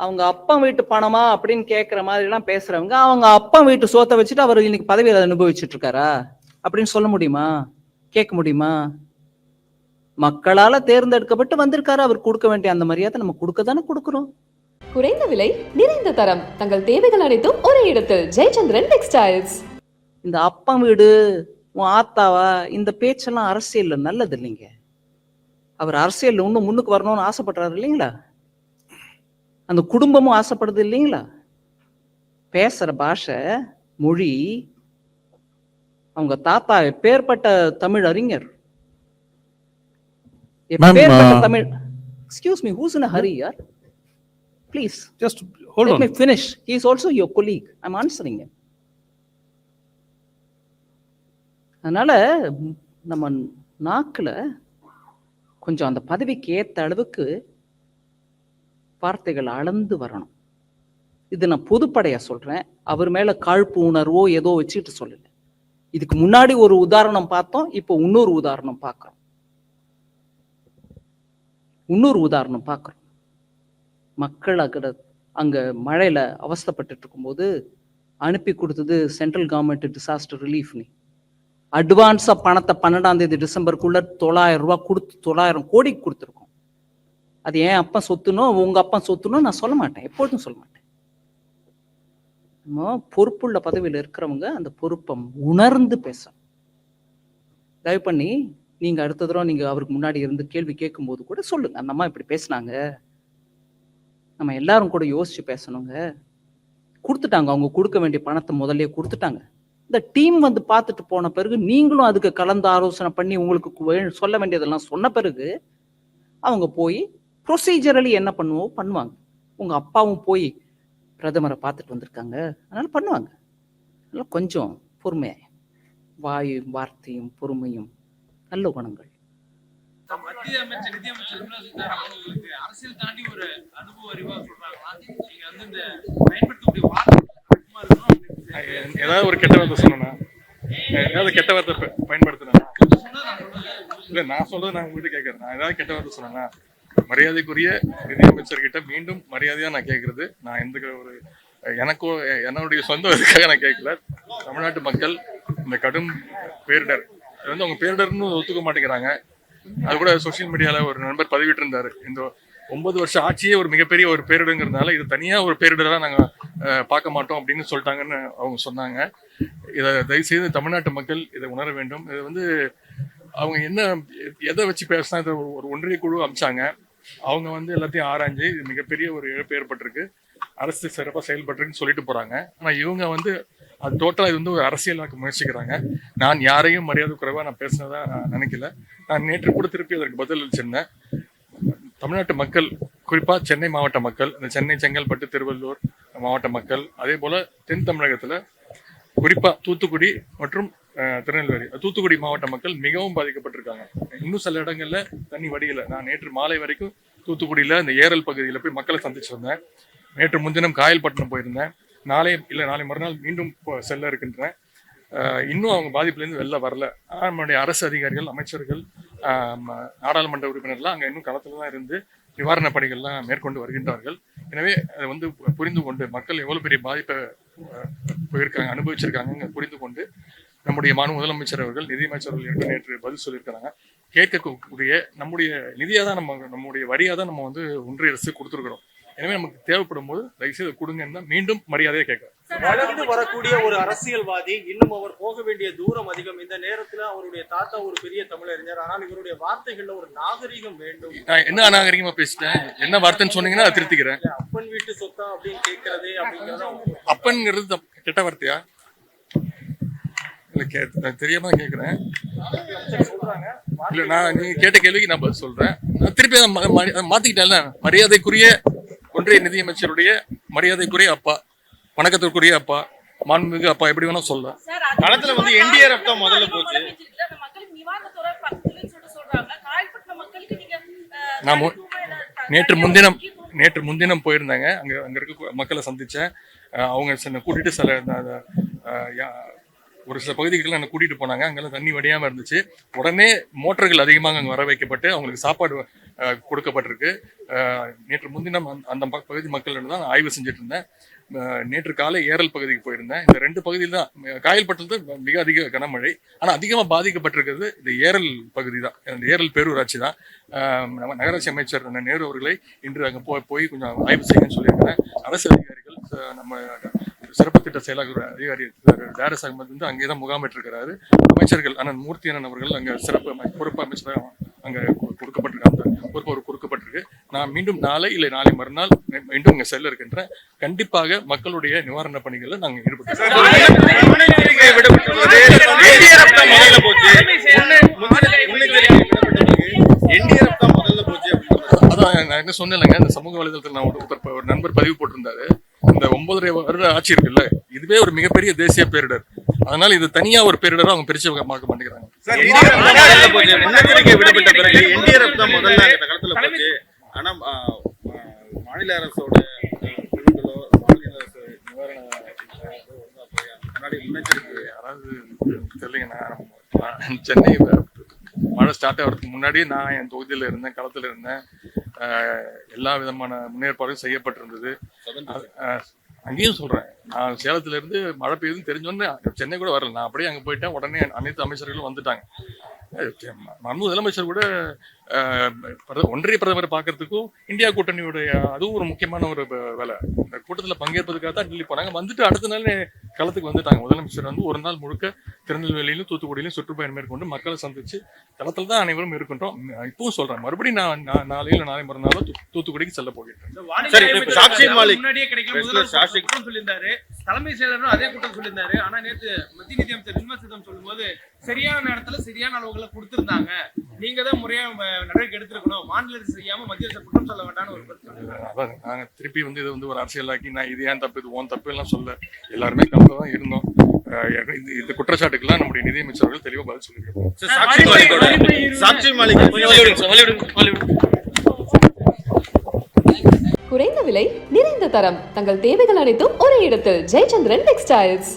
அவங்க அப்பா வீட்டு பணமா அப்படின்னு கேட்குற மாதிரி எல்லாம் பேசுறவங்க அவங்க அப்பா வீட்டு சோத்தை வச்சுட்டு அவர் இன்னைக்கு பதவியில் அனுபவிச்சுட்டு இருக்காரா? அப்படின்னு சொல்ல முடியுமா? கேட்க முடியுமா? மக்களால தேர்ந்தெடுக்கப்பட்டு வந்திருக்காரு அவர் கொடுக்க வேண்டிய அந்த மரியாதை நம்ம கொடுக்க தானே கொடுக்குறோம். குறைந்த விலை நிறைந்த தரம். தங்கள் தேவைகள் அனைத்தும் ஒரே இடத்தில். ஜெயச்சந்திரன் டெக்ஸ்டைல்ஸ் இந்த அப்பா வீடு உன் ஆத்தாவா இந்த பேச்செல்லாம் அரசியல்ல நல்லது இல்லைங்க. அவர் அரசியல்ல இன்னும் முன்னுக்கு வரணும்னு ஆசைப்படுறாரு இல்லைங்களா? அந்த குடும்பமும் ஆசைப்படுது இல்லைங்களா பேசுற பாஷை மொழி அவங்க தாத்தா எப்பேற்பட்ட தமிழ் அறிஞர் Ma'am, எப்பேற்பட்ட uh, Tamil excuse me who's in hurry யார் please Let on. me finish. He is also your colleague. I'm answering him. அதனால ம், நம்ம நாக்குல கொஞ்சம் அந்த பதவிக்கு ஏத்த அளவுக்கு வார்த்தைகள் அளந்து வரணும். இது நான் பொதுப்படையாக சொல்கிறேன் அவர் மேலே காழ்ப்பு உணர்வோ ஏதோ வச்சுட்டு சொல்லலை. இதுக்கு முன்னாடி ஒரு உதாரணம் பார்த்தோம் இப்போ இன்னொரு உதாரணம் பார்க்குறோம். இன்னொரு உதாரணம் பார்க்குறோம். மக்கள் அக்கட அங்கே மழையில் அவஸ்தப்பட்டு இருக்கும்போது அனுப்பி கொடுத்தது சென்ட்ரல் கவர்மெண்ட் டிசாஸ்டர் நீ. அட்வான்ஸாக பணத்தை பன்னெண்டாம் தேதி டிசம்பருக்குள்ள தொள்ளாயிரம் ரூபாய் கொடுத்து தொள்ளாயிரம் கோடிக்கு கொடுத்துருக்கோம். அது ஏன் அப்பா சொத்துனோ உங்க அப்பா சொத்துனோ நான் சொல்ல மாட்டேன். எப்பொழுதும் சொல்ல மாட்டேன். நம்ம பொறுப்புள்ள பதவியில் இருக்கிறவங்க அந்த பொறுப்பை உணர்ந்து பேசணும். தயவு பண்ணி நீங்க அடுத்த தடவை நீங்க அவருக்கு முன்னாடி இருந்து கேள்வி கேட்கும்போது கூட சொல்லுங்க. அந்த அம்மா இப்படி பேசுனாங்க. நம்ம எல்லாரும் கூட யோசிச்சு பேசணுங்க. கொடுத்துட்டாங்க. அவங்க கொடுக்க வேண்டிய பணத்தை முதல்ல கொடுத்துட்டாங்க. இந்த டீம் வந்து பார்த்துட்டு போன பிறகு நீங்களும் அதுக்கு கலந்து ஆலோசனை பண்ணி உங்களுக்கு சொல்ல வேண்டியதெல்லாம் சொன்ன பிறகு அவங்க போய் ப்ரொசீஜரலி என்ன பண்ணுவோ? பண்ணுவாங்க. உங்க அப்பாவும் போய் பிரதமரை பார்த்துட்டு வந்திருக்காங்க. அதனால பண்ணுவாங்க. அதனால கொஞ்சம் பொறுமையா வாயும் வார்த்தையும் பொறுமையும் நல்ல குணங்கள். மத்திய அமைச்சர் நிதியமைச்சர் நிர்மலா சீதாராமன் உங்களுக்கு அரசியல் தாண்டி ஒரு அனுபவ அறிவா சொல்றாங்களா? நீங்க வந்து இந்த பயன்படுத்தக்கூடிய வார்த்தை கரெக்டமா இருக்கணும் அப்படின்னு ஏதாவது ஒரு கெட்ட வார்த்தை சொன்னா ஏதாவது கெட்ட வார்த்தை ப- பயன்படுத்தினா இல்ல நான் சொல்றது நான் உங்ககிட்ட கேட்கறேன் நான் ஏதாவது கெட்ட வார்த்தை சொன்னா மரியாதைக்குரிய நிதியமைச்சர்கிட்ட மீண்டும் மரியாதையா நான் கேட்கறது நான் எந்த ஒரு எனக்கோ என்னுடைய சொந்த இதுக்காக நான் கேட்கல தமிழ்நாட்டு மக்கள் இந்த கடும் பேரிடர். இது வந்து அவங்க பேரிடர்னு ஒத்துக்க மாட்டேங்கிறாங்க. அது கூட சோஷியல் மீடியால ஒரு நண்பர் பதிவிட்டு இருந்தாரு இந்த ஒன்பது வருஷம் ஆட்சியே ஒரு மிகப்பெரிய ஒரு பேரிடங்கிறதுனால இது தனியா ஒரு பேரிடரா நாங்க பார்க்க மாட்டோம் அப்படின்னு சொல்லிட்டாங்கன்னு அவங்க சொன்னாங்க. இதை தயவுசெய்து தமிழ்நாட்டு மக்கள் இதை உணர வேண்டும். இது வந்து அவங்க என்ன எதை வச்சு பேசினா இதை ஒரு- ஒரு ஒன்றிய குழு அமிச்சாங்க. அவங்க வந்து எல்லாத்தையும் ஆராய்ஞ்சு இது மிகப்பெரிய ஒரு இழப்பு ஏற்பட்டிருக்கு. அரசு சிறப்பாக செயல்பட்டிருக்குன்னு சொல்லிட்டு போகிறாங்க ஆனால் இவங்க வந்து அது டோட்டலாக இது வந்து ஒரு அரசியலாக்க முயற்சிக்கிறாங்க. நான் யாரையும் மரியாதை குறைவாக நான் பேசினதா நான் நினைக்கல. நான் நேற்று கூட திருப்பி அதற்கு பதில் அளிச்சிருந்தேன். தமிழ்நாட்டு மக்கள் குறிப்பாக சென்னை மாவட்ட மக்கள் இந்த சென்னை செங்கல்பட்டு திருவள்ளூர் மாவட்ட மக்கள் அதே போல் தென் தமிழகத்தில் குறிப்பாக தூத்துக்குடி மற்றும் திருநெல்வேலி. தூத்துக்குடி மாவட்ட மக்கள் மிகவும் பாதிக்கப்பட்டிருக்காங்க. இன்னும் சில இடங்கள்ல தண்ணி வடியல. நான் நேற்று மாலை வரைக்கும் தூத்துக்குடியில இந்த ஏரல் பகுதியில போய் மக்களை சந்திச்சிருந்தேன். நேற்று முன்தினம் காயல்பட்டினம் போயிருந்தேன். நாளை இல்லை நாளை மறுநாள் மீண்டும் செல்ல இருக்கின்றேன். இன்னும் அவங்க பாதிப்புலேருந்து வெளில வரல. நம்மளுடைய அரசு அதிகாரிகள் அமைச்சர்கள் நாடாளுமன்ற உறுப்பினர்லாம் அங்கே இன்னும் களத்துல தான் இருந்து நிவாரணப் பணிகள்லாம் மேற்கொண்டு வருகின்றார்கள். எனவே அதை வந்து புரிந்து கொண்டு மக்கள் எவ்வளவு பெரிய பாதிப்பை போயிருக்காங்க அனுபவிச்சிருக்காங்க புரிந்து கொண்டு நம்முடைய மாநில முதலமைச்சர் அவர்கள் நிதியமைச்சர் அவர்கள் என்று நேற்று பதில் சொல்லியிருக்கிறாங்க. கேட்கக்கூடிய நம்முடைய நிதியாக தான் நம்ம நம்முடைய வரியாக தான் நம்ம வந்து ஒன்றிய அரசு கொடுத்துருக்குறோம். எனவே நமக்கு தேவைப்படும் போது தயவுசெய்து கொடுங்கன்னு தான் மீண்டும் மரியாதையை கேட்கிறேன். வளர்ந்து வரக்கூடிய ஒரு அரசியல்வாதி இன்னும் அவர் போக வேண்டிய தூரம் அதிகம். இந்த நேரத்துல அவருடைய தாத்தா ஒரு பெரிய தமிழறிஞர். ஆனால் இவருடைய வார்த்தைகள்ல ஒரு நாகரிகம் வேண்டும். நான் என்ன அநாகரிகமா பேசிட்டேன்? என்ன வார்த்தைன்னு சொன்னீங்கன்னா திருத்திக்கிறேன். அப்பன் வீட்டு சொத்தா அப்படின்னு கேட்கறது அப்படிங்கறது அப்பன்ங்கிறது கெட்ட வார்த்தையா? இல்ல கே நான் தெரியாம தான் கேட்கிறேன். சொல்றாங்க இல்ல நான் நீங்க கேட்ட கேள்விக்கு நான் பதில் சொல்றேன். நான் திருப்பி அதை ம- ம- அதை மாத்திக்கிட்டேன்ல மரியாதைக்குரிய ஒன்றிய நிதியமைச்சருடைய மரியாதைக்குரிய அப்பா வணக்கத்திற்குரிய அப்பா மாண்புமிகு அப்பா எப்படி வேணா சொல்லலாம் களத்துல வந்து NDRF தான் முதல்ல போச்சு. நான் மு- நேற்று முன்தினம் நேற்று முன்தினம் போயிருந்தாங்க. அங்க அங்க இருக்க மக்களை சந்திச்சேன். அவங்க கூட்டிட்டு சில ஒரு சில பகுதிகளுக்கு அங்கே கூட்டிட்டு போனாங்க. அங்கெல்லாம் தண்ணி வடியாமல் இருந்துச்சு. உடனே மோட்டர்கள் அதிகமாக அங்கே வர வைக்கப்பட்டு அவங்களுக்கு சாப்பாடு கொடுக்கப்பட்டிருக்கு. நேற்று முன்தினம் அந்த- அந்த பகுதி மக்களிடம் தான் ஆய்வு செஞ்சுட்டு இருந்தேன். நேற்று காலை ஏரல் பகுதிக்கு போயிருந்தேன். இந்த ரெண்டு பகுதியில் தான் காயல்பட்டது மிக அதிக கனமழை. ஆனால் அதிகமாக பாதிக்கப்பட்டிருக்கிறது இந்த ஏரல் பகுதி தான். இந்த ஏரல் பேரூராட்சி தான். நம்ம நகராட்சி அமைச்சர் நேரு அவர்களை இன்று அங்கே போய் போய் கொஞ்சம் ஆய்வு செய்யணும்னு சொல்லியிருக்கிறேன். அரசு அதிகாரிகள் நம்ம சிறப்பு திட்ட செயலாளர் அதிகாரி டாரஸ் அகமது வந்து அங்கே தான் முகாமிட்டிருக்கிறாரு அமைச்சர்கள் அண்ணன் மூர்த்தி அண்ணன் அவர்கள் அங்கே சிறப்பு பொறுப்பு அமைச்சர் அங்கே கு- கொடுக்கப்பட்டிருக்கு அந்த பொறுப்பு அவர் கொடுக்கப்பட்டிருக்கு. நான் மீண்டும் நாளை இல்லை நாளை மறுநாள் மீண்டும் இங்கே செல்ல இருக்கின்றேன். கண்டிப்பாக மக்களுடைய நிவாரண பணிகளில் நாங்கள் ஈடுபட்டு முன்னெச்சரிக்கை விடப்பட்டுள்ளது என்டிஆர்எஃப் தான் முதல்ல போச்சு முன்ன- முன்னெச்சரிக்கை விடப்பட்டிருக்கு என்டிஆர்எஃப் தான் முதல்ல போச்சு அப்படின்னு அதான் நான் என்ன சொன்னேன்லங்க இந்த சமூக வலைதளத்தில் நான் ஒரு ஒரு நண்பர் பதிவு போட்டிருந்தாரு. இந்த ஒன்பதரை வருட ஆட்சி இருக்குல்ல இதுவே ஒரு மிகப்பெரிய தேசிய பேரிடர். அதனால இது தனியா ஒரு பேரிடரா அவங்க பிரிச்சு பார்க்க மாட்டேங்கிறாங்க. முன்னெச்சரிக்கை விடப்பட்ட பிறகு என்டிஆர்எஃப் தான் முதல்ல அந்த களத்துல போச்சு. ஆனா மாநில அரசோட குழுக்களோ மாநில அரசு நிவாரண முன்னாடி முன்னெச்சரிக்கை. யாராவது தெரியலைங்க சென்னை மழை ஸ்டார்ட் ஆகிறதுக்கு முன்னாடி நான் என் தொகுதியில் இருந்தேன் களத்தில் இருந்தேன். எல்லா விதமான முன்னேற்பாடும் செய்யப்பட்டிருந்தது. அங்கேயும் சொல்றேன். நான் சேலத்துல இருந்து மழை பெய்யுதுன்னு தெரிஞ்சோன்னே சென்னை கூட வரல. நான் அப்படியே அங்கே போயிட்டேன். உடனே அனைத்து அமைச்சர்களும் வந்துட்டாங்க. மன்மு முதலமைச்சர் கூட ஒன்றிய பிரதமரை பார்க்கறதுக்கும் இந்தியா கூட்டணியுடைய அதுவும் ஒரு முக்கியமான ஒரு வேலை. இந்த கூட்டத்தில் பங்கேற்பதுக்காக தான் டெல்லி போனாங்க. வந்துட்டு அடுத்த நாள் களத்துக்கு வந்துட்டாங்க. முதலமைச்சர் வந்து ஒரு நாள் முழுக்க திருநெல்வேலியிலும் தூத்துக்குடியிலும் சுற்றுப்பயணம் மேற்கொண்டு மக்களை சந்திச்சு களத்தில் தான் அனைவரும் இருக்கின்றோம். இப்பவும் சொல்றேன் மறுபடியும் நான் நாளையில நாளை மறுநாளோ தூ- தூத்துக்குடிக்கு செல்ல போகிறேன். தலைமை செயலரும் அதே குற்றம் சொல்லியிருந்தாரு. ஆனா நேத்து மத்திய நிதியமைச்சர் நிர்மலா சீதாராமன் சொல்லும்போது சரியான நேரத்துல சரியான அளவுகளை கொடுத்திருந்தாங்க. நீங்க தான் முறையா நடவடிக்கை எடுத்திருக்கணும். மாநில அரசு செய்யாம மத்திய அரசு குற்றம் சொல்ல வேண்டாம்னு ஒரு. அதான் நாங்க திருப்பி வந்து இது வந்து ஒரு அரசியலாக்கி நான் இது ஏன் தப்பு? இது ஓன் தப்பு எல்லாம் சொல்ல எல்லாருமே கலந்து தான் இருந்தோம். இந்த குற்றச்சாட்டுக்கெல்லாம் நம்முடைய நிதியமைச்சர்கள் தெளிவாக பதில் மாலிக் குறைந்த விலை நிறைந்த தரம். தங்கள் தேவைகள் அனைத்தும் ஒரே இடத்தில். ஜெயச்சந்திரன் டெக்ஸ்டைல்ஸ்